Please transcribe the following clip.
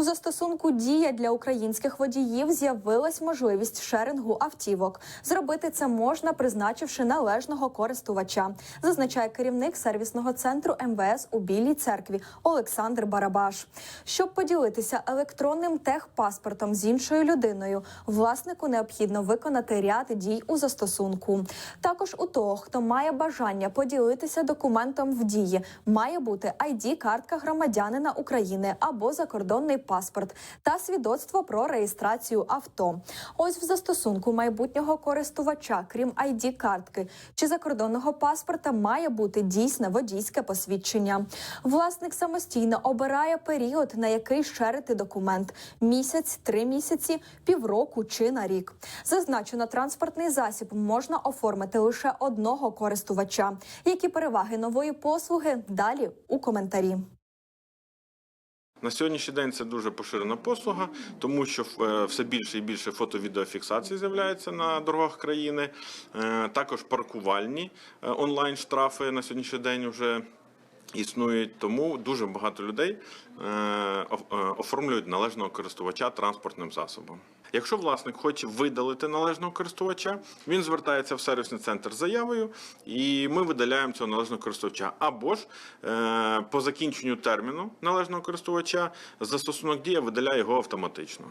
У застосунку Дія для українських водіїв з'явилась можливість шерингу автівок. Зробити це можна, призначивши належного користувача, зазначає керівник сервісного центру МВС у Білій церкві Олександр Барабаш. Щоб поділитися електронним техпаспортом з іншою людиною, власнику необхідно виконати ряд дій у застосунку. Також у того, хто має бажання поділитися документом в дії, має бути id картка громадянина України або закордонний паспорт та свідоцтво про реєстрацію авто. Ось в застосунку майбутнього користувача, крім id картки чи закордонного паспорта, має бути дійсне водійське посвідчення. Власник самостійно обирає період, на який шерити документ: місяць, три місяці, півроку чи на рік. Зазначено, транспортний засіб можна оформити лише одного користувача. Які переваги нової послуги? Далі у коментарі. На сьогоднішній день це дуже поширена послуга, тому що е, все більше і більше фото-відеофіксацій з'являється на дорогах країни. Е, Також паркувальні е, онлайн штрафи на сьогоднішній день вже існують. Тому дуже багато людей е, е, оформлюють належного користувача транспортним засобом. Якщо власник хоче видалити належного користувача, він звертається в сервісний центр з заявою, і ми видаляємо цього належного користувача. Або ж е, по закінченню терміну належного користувача застосунок дія видаляє його автоматично.